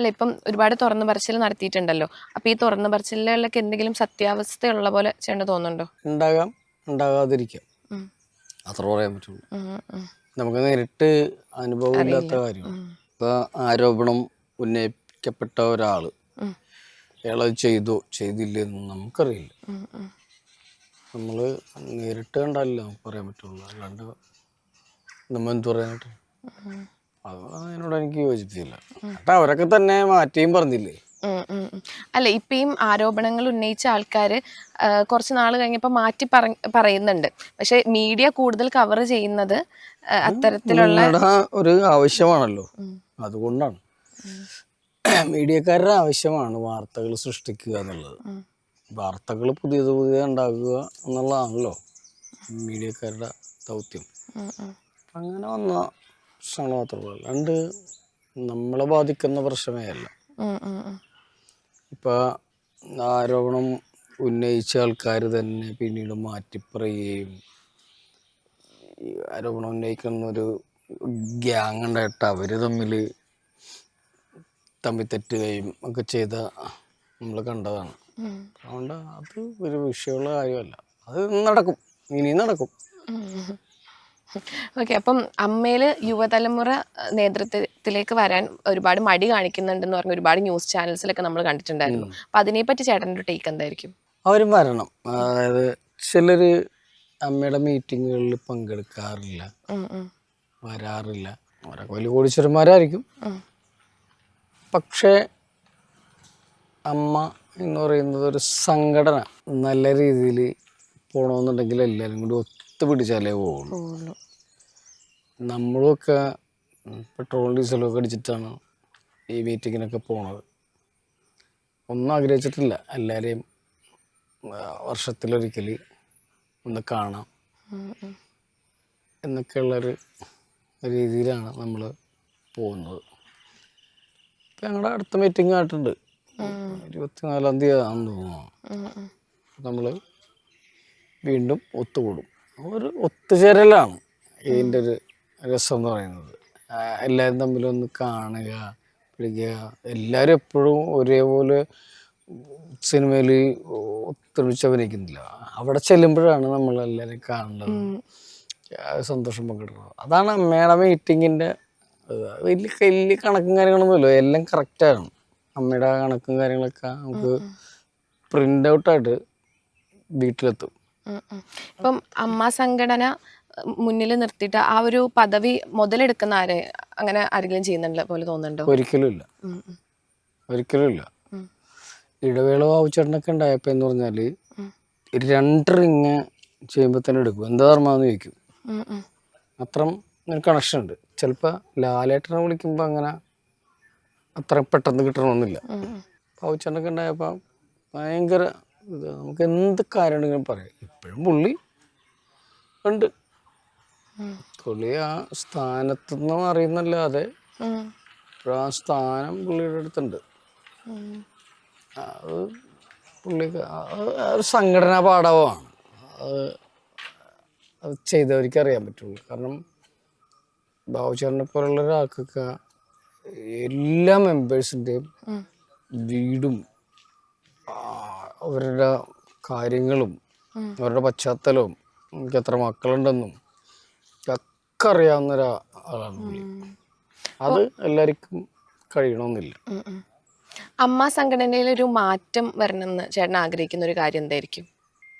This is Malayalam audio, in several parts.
അല്ല ഇപ്പം ഒരുപാട് തുറന്നു പറച്ചിൽ നടത്തിയിട്ടുണ്ടല്ലോ. അപ്പൊ ഈ തുറന്നു പറച്ചിലുകളിലൊക്കെ എന്തെങ്കിലും സത്യാവസ്ഥയുള്ള പോലെ ചെയ്യേണ്ട തോന്നുന്നുണ്ടോ? ഉണ്ടാകാം ഉണ്ടാകാതിരിക്കാം. അത്ര പറയാൻ പറ്റുള്ളൂ. നമുക്ക് നേരിട്ട് അനുഭവമില്ലാത്ത കാര്യം ഉം. ഇപ്പൊ ആരോപണം ഉന്നയിക്കപ്പെട്ട ഒരാൾ. അയാളത് ചെയ്തോ ചെയ്തില്ലെന്ന് നമുക്കറിയില്ല. നമ്മൾ നേരിട്ട് കണ്ടാലല്ലേ നമുക്ക് പറയാൻ പറ്റുള്ളൂ. അല്ലാണ്ട് നമ്മൾ എന്ത് പറയാനായിട്ട്. അത് അതിനോട് എനിക്ക് യോജിപ്പില്ല. എന്നിട്ട് അവരൊക്കെ തന്നെ മാറ്റിയും പറഞ്ഞില്ലേ? ഉം, ഉം, ഉം. അല്ല ഇപ്പൊ ഈ ആരോപണങ്ങൾ ഉന്നയിച്ച ആൾക്കാര് കുറച്ച് നാൾ കഴിഞ്ഞപ്പോ മാറ്റി പറ- പറയുന്നുണ്ട്. പക്ഷെ മീഡിയ കൂടുതൽ കവർ ചെയ്യുന്നത് ആ, അത്തരത്തിലുള്ള നിങ്ങളുടെ ഒരു ആവശ്യമാണല്ലോ. അതുകൊണ്ടാണ്. മീഡിയക്കാരുടെ ആവശ്യമാണ് വാർത്തകൾ സൃഷ്ടിക്കുക എന്നുള്ളത്. വാർത്തകൾ പുതിയത് പുതിയത് ഉണ്ടാക്കുക എന്നുള്ളതാണല്ലോ മീഡിയക്കാരുടെ ദൗത്യം. ഉം, ഉം. അങ്ങനെ വന്ന പ്രശ്നങ്ങൾ മാത്രമേ ഉള്ളൂ. അല്ലാണ്ട് നമ്മളെ ബാധിക്കുന്ന പ്രശ്നമേ അല്ല. ഇപ്പൊ ആരോപണം ഉന്നയിച്ച ആൾക്കാർ തന്നെ പിന്നീട് മാറ്റിപ്പറയുകയും ആരോപണം ഉന്നയിക്കുന്ന ഒരു ഗ്യാങ് ഉണ്ടായിട്ട് അവർ തമ്മിൽ തമ്മിൽ തെറ്റുകയും ഒക്കെ ചെയ്ത നമ്മൾ കണ്ടതാണ്. അതുകൊണ്ട് അത് ഒരു വിഷയമുള്ള കാര്യമല്ല. അത് നടക്കും. ഇനി നടക്കും. ഓക്കെ അപ്പം അമ്മയിൽ യുവതലമുറ നേതൃത്വത്തിലേക്ക് വരാൻ ഒരുപാട് മടി കാണിക്കുന്നുണ്ടെന്ന് പറഞ്ഞ ഒരുപാട് ന്യൂസ് ചാനൽസിലൊക്കെ നമ്മൾ കണ്ടിട്ടുണ്ടായിരുന്നു. അപ്പൊ അതിനെപ്പറ്റി ചേട്ടന്റെ ടേക്ക് എന്തായിരിക്കും? അവരും വരണം. അതായത് ചിലർ അമ്മയുടെ മീറ്റിങ്ങുകളിൽ പങ്കെടുക്കാറില്ല. വരാറില്ല. അവരൊക്കെ വലിയ കോടീശ്വരന്മാരായിരിക്കും. പക്ഷേ അമ്മ എന്ന് പറയുന്നത് ഒരു സംഘടന നല്ല രീതിയിൽ പോകണമെന്നുണ്ടെങ്കിൽ എല്ലാവരും കൂടി ഒത്തുപിടിച്ചാലേ പിടിച്ചാലേ പോകുള്ളൂ. നമ്മളൊക്കെ പെട്രോളും ഡീസലും ഒക്കെ അടിച്ചിട്ടാണ് ഈ മീറ്റിങ്ങിനൊക്കെ പോണത്. ഒന്നും ആഗ്രഹിച്ചിട്ടില്ല. എല്ലാവരെയും വർഷത്തിലൊരിക്കൽ ഒന്ന് കാണാം. എന്നൊക്കെയുള്ളൊരു രീതിയിലാണ് നമ്മൾ പോകുന്നത്. ഇപ്പം ഞങ്ങളുടെ അടുത്ത മീറ്റിംഗ് ആയിട്ടുണ്ട്. ഇരുപത്തിനാലാം തീയതി ആണെന്ന് തോന്നുന്നു. നമ്മൾ വീണ്ടും ഒത്തുകൂടും. ഒരു ഒത്തുചേരലാണ്. ഇതിന്റെ ഒരു രസം എന്ന് പറയുന്നത് എല്ലാവരും തമ്മിലൊന്ന് കാണുക പിടിക്കുക. എല്ലാവരും എപ്പോഴും ഒരേപോലെ സിനിമയിൽ ഒത്തൊഴിച്ച് അഭിനയിക്കുന്നില്ല. അവിടെ ചെല്ലുമ്പോഴാണ് നമ്മളെല്ലാവരും കാണുന്നത്. കാണേണ്ടത് സന്തോഷം പങ്കിടുന്നത്. അതാണ് അമ്മയുടെ മീറ്റിങ്ങിന്റെ വലിയ വലിയ കണക്കും കാര്യങ്ങളൊന്നുമില്ല. എല്ലാം കറക്റ്റാണ് അമ്മയുടെ കണക്കും കാര്യങ്ങളൊക്കെ നമുക്ക് പ്രിന്റ് ഔട്ടായിട്ട് വീട്ടിലെത്തും. ഇപ്പം അമ്മ സംഘടന മുന്നിൽ നിർത്തിയിട്ട് ആ ഒരു പദവി മുതലെടുക്കുന്ന ആരെ അങ്ങനെ ആരെങ്കിലും ചെയ്യുന്നുണ്ട് പോലെ തോന്നുന്നുണ്ടോ? ഒരിക്കലും ഇല്ല. ഉം, ഉം, ഒരിക്കലും ഇല്ല. ഇടവേള വാവുച്ചേട്ടനൊക്കെ ഉണ്ടായപ്പോ എന്ന് പറഞ്ഞാൽ. രണ്ട് റിങ് ചെയ്യുമ്പോൾ തന്നെ എടുക്കും. എന്താ ധർമ്മന്ന് ചോദിക്കും. അത്രയും കണക്ഷൻ ഉണ്ട്. ചിലപ്പോൾ ലാലേട്ടനെ വിളിക്കുമ്പോൾ അങ്ങനെ അത്ര പെട്ടെന്ന് കിട്ടണമെന്നില്ല. ഉണ്ടായപ്പോ പാവുച്ചേട്ടനൊക്കെ ഉണ്ടായപ്പോൾ ഭയങ്കര നമുക്ക് എന്ത് കാര്യമുണ്ടെങ്കിലും പറയാം ഇപ്പോഴും പുള്ളി ഉണ്ട്. പുള്ളി ആ സ്ഥാനത്ത് അറിയുന്നല്ലാതെ ആ സ്ഥാനം പുള്ളിയുടെ അടുത്തുണ്ട്. അത് ഒരു സംഘടനാ പാഠവമാണ് അത് അത് ചെയ്തവർക്ക് അറിയാൻ പറ്റുള്ളൂ കാരണം ബാബുചേട്ടനെ പോലുള്ള ഒരാൾക്കൊക്കെ എല്ലാ മെമ്പേഴ്സിന്റെയും. വീടും അവരുടെ കാര്യങ്ങളും. അവരുടെ പശ്ചാത്തലവും എനിക്ക് എത്ര മക്കളുണ്ടെന്നും ഒക്കെ അറിയാവുന്ന ഒരാളാണ് പുള്ളി. അത് എല്ലാവർക്കും കഴിയണമെന്നില്ല. അമ്മ സംഘടനയിൽ ഒരു മാറ്റം വരണമെന്ന് ചേട്ടൻ ആഗ്രഹിക്കുന്ന ഒരു കാര്യം എന്തായിരിക്കും?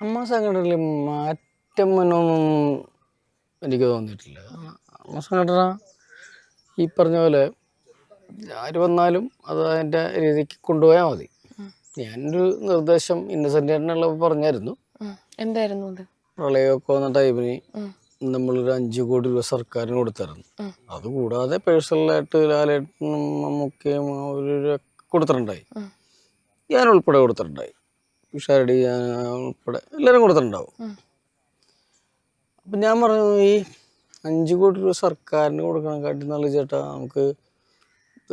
അമ്മ സംഘടനയിൽ മാറ്റം വരണമെന്നും എനിക്ക് തോന്നിയിട്ടില്ല. അമ്മ സംഘടന ഈ പറഞ്ഞ പോലെ ആര് വന്നാലും അത് അതിന്റെ രീതിക്ക് കൊണ്ടുപോയാൽ മതി. ഞാനൊരു നിർദ്ദേശം ഇന്നസെന്റ് പറഞ്ഞായിരുന്നു എന്തായിരുന്നു അത് പ്രളയമൊക്കെ വന്ന ടൈമിന്. നമ്മളൊരു അഞ്ച് കോടി രൂപ സർക്കാരിന് കൊടുത്തായിരുന്നു. അതുകൂടാതെ പേഴ്സണലായിട്ട് ലാലേട്ടനും മമ്മൂക്കയും ഒരു കൊടുത്തിട്ടുണ്ടായി. ഞാൻ ഉൾപ്പെടെ കൊടുത്തിട്ടുണ്ടായി ഉഷാരടി ഞാൻ ഉൾപ്പെടെ എല്ലാവരും കൊടുത്തിട്ടുണ്ടാവും. അപ്പം ഞാൻ പറഞ്ഞു ഈ അഞ്ച് കോടി രൂപ സർക്കാരിന് കൊടുക്കണം കാട്ടി നല്ല ചേട്ടാ നമുക്ക്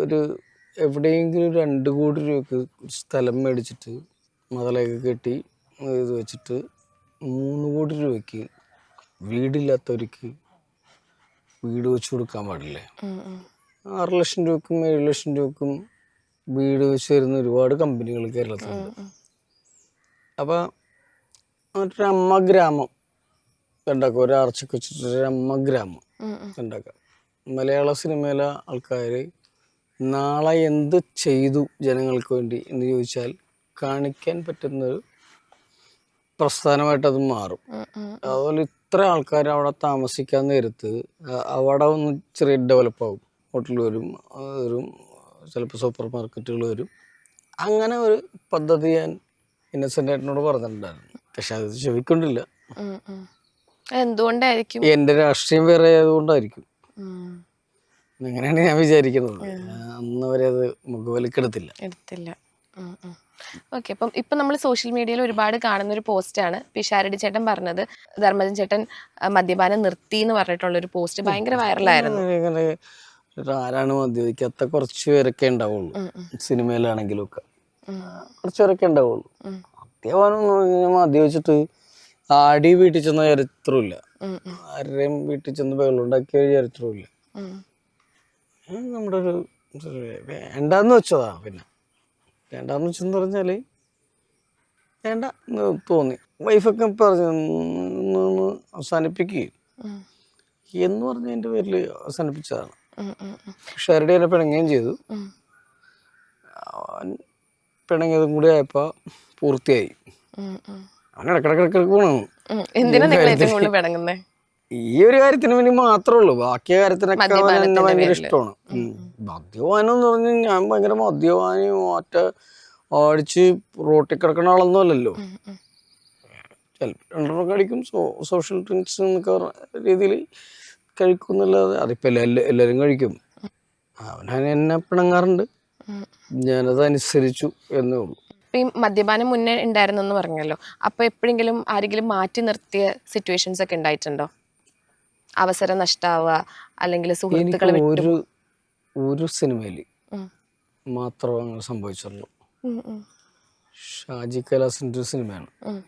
ഒരു എവിടെയെങ്കിലും രണ്ട് കോടി രൂപയ്ക്ക് സ്ഥലം മേടിച്ചിട്ട് മുതലേക്ക് കെട്ടി ഇത് വെച്ചിട്ട് മൂന്ന് കോടി രൂപയ്ക്ക് വീടില്ലാത്തവർക്ക് വീട് വെച്ച് കൊടുക്കാൻ പാടില്ലേ. ആറ് ലക്ഷം രൂപക്കും ഏഴ് ലക്ഷം രൂപക്കും വീട് വെച്ച് തരുന്ന ഒരുപാട് കമ്പനികൾ കേരളത്തിലുണ്ട് അപ്പോൾ ഒരമ്മ ഗ്രാമം ഉണ്ടാക്കുക ഒരു ആർച്ചൊക്കെ വെച്ചിട്ട് ഒരു അമ്മ ഗ്രാമം. ഉണ്ടാക്കുക മലയാള സിനിമയിലെ ആൾക്കാർ നാളെ എന്ത് ചെയ്തു ജനങ്ങൾക്ക് വേണ്ടി എന്ന് ചോദിച്ചാൽ കാണിക്കാൻ പറ്റുന്നൊരു പ്രസ്ഥാനമായിട്ട് അത് മാറും. അതുപോലെ ഇത്ര ആൾക്കാർ അവിടെ താമസിക്കാൻ നേരത്ത് അവിടെ ഒന്ന് ചെറിയ ഡെവലപ്പ് ആവും. ഹോട്ടൽ വരും വരും ചിലപ്പോൾ സൂപ്പർ മാർക്കറ്റുകൾ വരും. അങ്ങനെ ഒരു പദ്ധതി ഞാൻ ഇന്നസെന്റ് ഏട്ടനോട് പറഞ്ഞിട്ടുണ്ടായിരുന്നു. പക്ഷെ അത് ചെവിക്കൊണ്ടില്ല. എന്തുകൊണ്ടായിരിക്കും? എന്റെ രാഷ്ട്രീയം വേറെ ആയതുകൊണ്ടായിരിക്കും. അങ്ങനെയാണ് ഞാൻ വിചാരിക്കുന്നത്. അന്ന് വരെ അത് മുഖവിലക്കെടുത്തില്ല. എടുത്തില്ല. ഓക്കെ അപ്പം ഇപ്പം നമ്മൾ സോഷ്യൽ മീഡിയയിൽ ഒരുപാട് കാണുന്ന ഒരു പോസ്റ്റാണ് പിഷാരടി ചേട്ടൻ പറഞ്ഞത്. ധർമ്മജൻ ചേട്ടൻ മദ്യപാനം നിർത്തി എന്ന് പറഞ്ഞിട്ടുള്ള ഒരു പോസ്റ്റ് ഭയങ്കര വൈറലായിരുന്നു. ആരാണ് മദ്യപിക്കാത്ത കുറച്ച് പേരൊക്കെ ഉണ്ടാവുള്ളൂ. സിനിമയിലാണെങ്കിലും ഒക്കെ. കുറച്ച് പേരൊക്കെ ഉണ്ടാവുള്ളൂ. മദ്യപാനം മദ്യപിച്ചിട്ട് ആടി വീട്ടിൽ ചെന്ന ചരിത്രമില്ല. ആരുടെയും വീട്ടിൽ ചെന്ന് ബഹളുണ്ടാക്കിയ ഉണ്ടാക്കിയ ചരിത്രമില്ല. നമ്മുടെ ഒരു വേണ്ടെന്ന് വെച്ചതാ പിന്നെ. വേണ്ടാന്ന് വെച്ചെന്ന് പറഞ്ഞാൽ വേണ്ട എന്ന് തോന്നി. വൈഫൊക്കെ പറഞ്ഞു "ഒന്ന് ഒന്ന് അവസാനിപ്പിക്കുകയും എന്ന് പറഞ്ഞതിന്റെ പേരിൽ അവസാനിപ്പിച്ചതാണ്. ഷെയർഡി എന്നെ പിണങ്ങുകയും ചെയ്തു. പിണങ്ങിയതും കൂടി ആയപ്പോൾ പൂർത്തിയായി. അവൻ ഇടക്കിടക്കിടക്കിടക്ക് പോണു. എന്തിനാ നിങ്ങൾ ഏറ്റവും കൂടുതൽ പിടങ്ങുന്നേ ഈ ഒരു കാര്യത്തിന് വേണ്ടി മാത്രമേ ഉള്ളൂ. ബാക്കി കാര്യത്തിനൊക്കെ എന്നെ ഭയങ്കര ഇഷ്ടമാണ്. മദ്യപാനം എന്ന് പറഞ്ഞാൽ ഞാൻ ഭയങ്കര മദ്യപാനി ഒറ്റ അടിച്ച് റോട്ടിൽ കിടക്കുന്ന ആളൊന്നും അല്ലല്ലോ. ചിലപ്പോൾ രണ്ടെണ്ണം കഴിക്കും സോ സോഷ്യൽ ഡ്രിങ്ക്സ് എന്നൊക്കെ രീതിയിൽ കഴിക്കും എന്നല്ലാതെ അതിപ്പോൾ എല്ലാ എല്ലാവരും കഴിക്കും. അവൻ എന്നെ പിണങ്ങാറുണ്ട്. ഞാനത് അനുസരിച്ചു എന്നേ ഉള്ളൂ. ഈ മദ്യപാനം മുന്നേ ഉണ്ടായിരുന്നെന്ന് പറഞ്ഞല്ലോ. അപ്പൊ എപ്പോഴെങ്കിലും ആരെങ്കിലും മാറ്റി നിർത്തിയ സിറ്റുവേഷൻസ് ഒക്കെ ഉണ്ടായിട്ടുണ്ടോ? അവസരം നഷ്ടാവുക അല്ലെങ്കിൽ സുഹൃത്തുക്കളെ എനിക്ക് വിട്ടു ഒരു ഒരു സിനിമയിൽ ഉം. മാത്രമേ അങ്ങനെ സംഭവിച്ചുള്ളൂ. ഉം, ഉം, ഷാജി കൈലാസിന്റെ ഒരു സിനിമയാണ്. ഉം,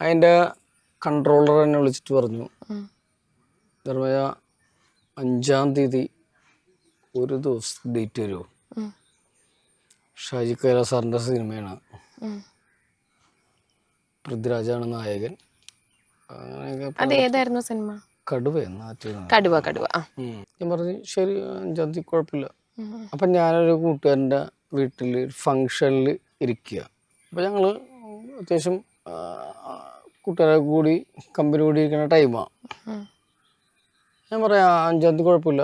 അതിന്റെ കൺട്രോളർ എന്നെ വിളിച്ചിട്ട് പറഞ്ഞു ഉം. ധർമ്മജ അഞ്ചാം തീയതി ഒരു ദിവസം ഡേറ്റ് തരുമോ ഉം, ഷാജി കൈലാസ് സാറിന്റെ സിനിമയാണ്. ഉം. പൃഥ്വിരാജാണ് നായകൻ. അത് ഏതായിരുന്നു സിനിമ? കടുവ കടുവ കടുവ. ഞാൻ പറഞ്ഞു ശരി അഞ്ചാം തീയതി കുഴപ്പമില്ല അപ്പം ഞാനൊരു കൂട്ടുകാരന്റെ വീട്ടിൽ ഫങ്ഷനിൽ ഇരിക്കുക. അപ്പോൾ ഞങ്ങൾ അത്യാവശ്യം കൂട്ടുകാരെ കൂടി കമ്പനി കൂടി ഇരിക്കുന്ന ടൈമാണ് ഞാൻ പറയാം "ആ, അഞ്ചാം തീയതി കുഴപ്പമില്ല.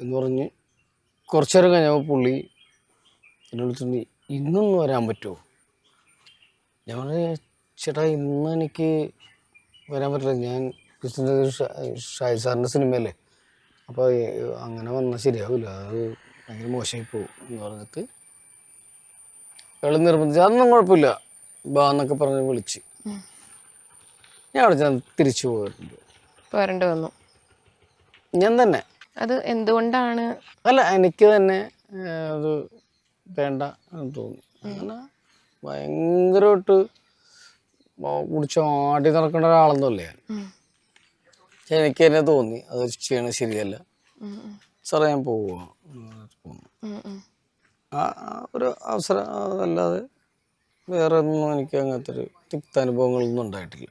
എന്ന് പറഞ്ഞ് കുറച്ചു നേരം കഴിഞ്ഞപ്പോൾ പുള്ളി എന്നെ വിളിച്ചിട്ട് ഇന്നൊന്ന് വരാൻ പറ്റുമോ? ഞാൻ പറഞ്ഞു ചേട്ടാ ഇന്ന് എനിക്ക് വരാൻ പറ്റില്ല. ഞാൻ ക്രിസ്ത്യന്റെ ഷായി സാറിന്റെ സിനിമയല്ലേ? അപ്പോൾ അങ്ങനെ വന്നാൽ ശരിയാവില്ല അത് ഭയങ്കര മോശമായി പോകും എന്ന് പറഞ്ഞിട്ട് വെള്ളം നിർബന്ധിച്ച് അതൊന്നും കുഴപ്പമില്ല. ബാ എന്നൊക്കെ പറഞ്ഞ് വിളിച്ച്. ഞാൻ അവിടെ ചെന്ന് തിരിച്ചു പോയിട്ടുണ്ട് പോരേണ്ടി വന്നു. ഞാൻ തന്നെ. അത് എന്തുകൊണ്ടാണ്? അല്ല എനിക്ക് തന്നെ അത് വേണ്ട എന്ന് തോന്നി. അങ്ങനെ ഭയങ്കരമായിട്ട് കുടിച്ച് ആടി നടക്കേണ്ട ഒരാളൊന്നും അല്ലേ ഞാൻ. പക്ഷെ എനിക്ക് തന്നെ തോന്നി അത് ചെയ്യണ ശരിയല്ല. സാറേ ഞാൻ പോവുക. ആ ഒരു അവസരം അതല്ലാതെ വേറെ ഒന്നും എനിക്ക് അങ്ങനത്തെ ഒരു തിക്ത അനുഭവങ്ങളൊന്നും ഉണ്ടായിട്ടില്ല.